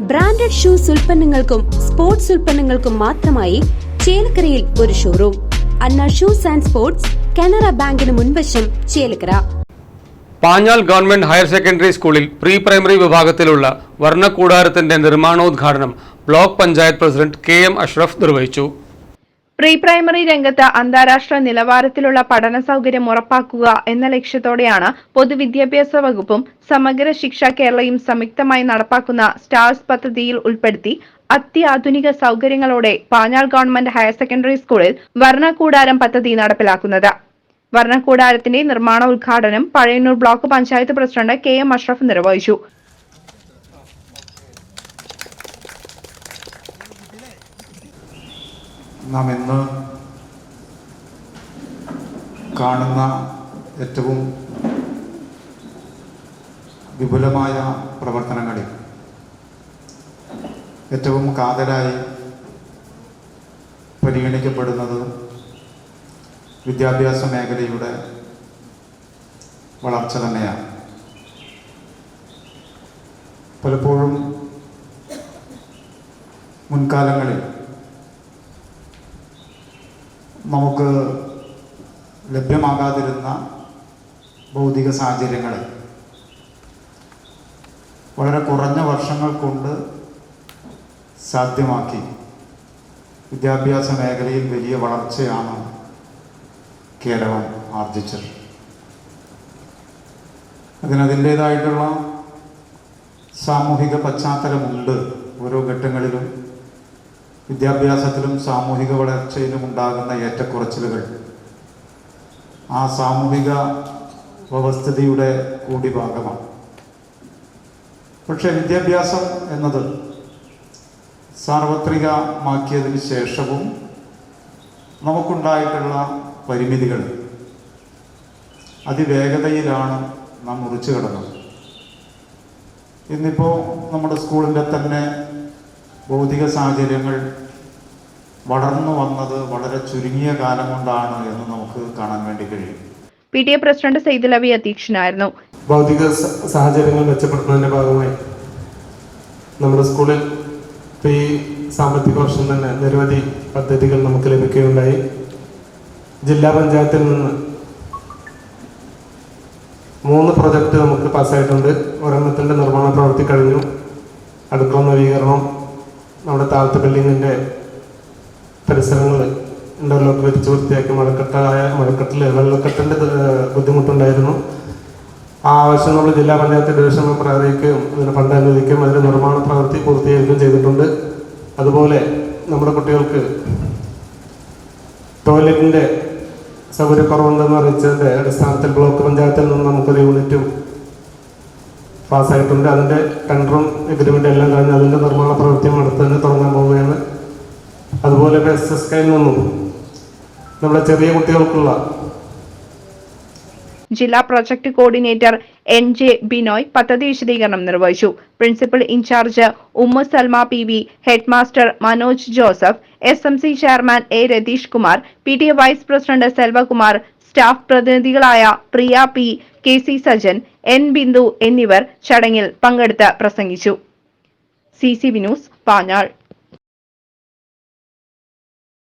Branded shoes ഉൽപ്പന്നങ്ങൾക്കും sports ഉൽപ്പന്നങ്ങൾക്കും മാത്രമായി ചേലക്കരയിൽ ഒരു showroom Anna shoes and sports Canara ബാങ്കിന് മുൻവശം Chelakkara. Panjal government higher secondary സ്കൂളിൽ പ്രീ പ്രൈമറി വിഭാഗത്തിലുള്ള വർണക്കൂടാരത്തിന്റെ നിർമ്മാണോദ്ഘാടനം block panchayat president K M Ashraf നിർവഹിച്ചു. പ്രീ പ്രൈമറി രംഗത്ത് അന്താരാഷ്ട്ര നിലവാരത്തിലുള്ള പഠന സൗകര്യം ഉറപ്പാക്കുക എന്ന ലക്ഷ്യത്തോടെയാണ് പൊതുവിദ്യാഭ്യാസ വകുപ്പും സമഗ്ര ശിക്ഷ കേരളയും സംയുക്തമായി നടപ്പാക്കുന്ന സ്റ്റാർസ് പദ്ധതിയിൽ ഉൾപ്പെടുത്തി അത്യാധുനിക സൗകര്യങ്ങളോടെ പാഞ്ഞാൾ ഗവൺമെന്റ് ഹയർ സെക്കൻഡറി സ്കൂളിൽ വർണകൂടാരം പദ്ധതി നടപ്പിലാക്കുന്നത്. വർണകൂടാരത്തിന്റെ നിർമ്മാണ ഉദ്ഘാടനം Pazhayannur block panchayat president K M Ashraf നിർവഹിച്ചു. നാം ഇന്ന് കാണുന്ന ഏറ്റവും വിപുലമായ പ്രവർത്തനങ്ങളിൽ ഏറ്റവും കാതലായി പരിഗണിക്കപ്പെടുന്നത് വിദ്യാഭ്യാസ മേഖലയുടെ വളർച്ച തന്നെയാണ്. പലപ്പോഴും മുൻകാലങ്ങളിൽ നമുക്ക് ലഭ്യമാകാതിരുന്ന ഭൗതിക സാഹചര്യങ്ങളെ വളരെ കുറഞ്ഞ വർഷങ്ങൾ കൊണ്ട് സാധ്യമാക്കി. വിദ്യാഭ്യാസ മേഖലയിൽ വലിയ വളർച്ചയാണ് കേരളം ആർജിച്ചത്. അതിനതിന്റേതായിട്ടുള്ള സാമൂഹിക പശ്ചാത്തലമുണ്ട് ഓരോ ഘട്ടങ്ങളിലും. വിദ്യാഭ്യാസത്തിലും സാമൂഹിക വളർച്ചയിലും ഉണ്ടാകുന്ന ഏറ്റക്കുറച്ചിലുകൾ. ആ സാമൂഹിക വ്യവസ്ഥിതിയുടെ കൂടി ഭാഗമാണ് പക്ഷേ വിദ്യാഭ്യാസം എന്നത് സാർവത്രികമാക്കിയതിന് ശേഷവും നമുക്കുണ്ടായിട്ടുള്ള പരിമിതികൾ അതിവേഗതയിലാണ് നാം മുറിച്ചു കിടന്നത്. ഇന്നിപ്പോൾ നമ്മുടെ സ്കൂളിന്റെ തന്നെ ഭൗതിക സാഹചര്യങ്ങൾ വളർന്നു വന്നത് വളരെ ചുരുങ്ങിയ കാലം കൊണ്ടാണ് എന്ന് നമുക്ക് കാണാൻ വേണ്ടി കഴിയും. P T A president Saidalavi അധ്യക്ഷനായിരുന്നു. ഭൗതിക സാഹചര്യങ്ങൾ മെച്ചപ്പെടുത്തുന്നതിന്റെ ഭാഗമായി നമ്മുടെ സ്കൂളിൽ ഈ സാമ്പത്തിക വർഷം തന്നെ നിരവധി പദ്ധതികൾ നമുക്ക് ലഭിക്കുകയുണ്ടായി. ജില്ലാ പഞ്ചായത്തിൽ നിന്ന് മൂന്ന് പ്രൊജക്ട് നമുക്ക് പാസ്സായിട്ടുണ്ട്. ഒരെണ്ണത്തിന്റെ നിർമ്മാണ പ്രവൃത്തി കഴിഞ്ഞു. അടുക്കള നവീകരണം നമ്മുടെ താഴത്തെ ബിൽഡിങ്ങിന്റെ പരിസരങ്ങൾ ഇന്റർലോക്ക് വെച്ച് വൃത്തിയാക്കി മഴക്കെട്ടായ മഴക്കെട്ടിൽ വെള്ളക്കെട്ടിന്റെ ഏഹ്, ബുദ്ധിമുട്ടുണ്ടായിരുന്നു. ആ ആവശ്യം നമ്മൾ ജില്ലാ പഞ്ചായത്ത് ഡിവിഷൻ മെമ്പർ അറിയിക്കുകയും അതിന് ഫണ്ട് അനുവദിക്കുകയും അതിന്റെ നിർമ്മാണ പ്രവൃത്തി പൂർത്തീകരിക്കുകയും ചെയ്തിട്ടുണ്ട്. അതുപോലെ നമ്മുടെ കുട്ടികൾക്ക് ടോയ്ലറ്റിന്റെ സൗകര്യക്കുറവുണ്ടെന്ന് അറിയിച്ചതിന്റെ അടിസ്ഥാനത്തിൽ ബ്ലോക്ക് പഞ്ചായത്തിൽ നിന്ന് നമുക്കൊരു യൂണിറ്റും പാസ്സായിട്ടുണ്ട്. അതിന്റെ ടെൻഡറും എഗ്രിമെന്റ് എല്ലാം കഴിഞ്ഞ് അതിന്റെ നിർമ്മാണ പ്രവൃത്തിയും അടുത്ത് തന്നെ തുടങ്ങാൻ പോവുകയാണ്. അതുപോലെ എസ് എസ് കെയിൽ നിന്നും നമ്മുടെ ചെറിയ കുട്ടികൾക്കുള്ള ജില്ലാ project coordinator N J Binoy പദ്ധതി വിശദീകരണം നിർവഹിച്ചു. Principal in charge Umma Salma P V headmaster Manoj Joseph S M C chairman A Ratheesh Kumar P T A vice president Selvakumar staff പ്രതിനിധികളായ Priya P K C Sajan N Bindu എന്നിവർ ചടങ്ങിൽ പങ്കെടുത്ത് പ്രസംഗിച്ചു. C C V news Panjal.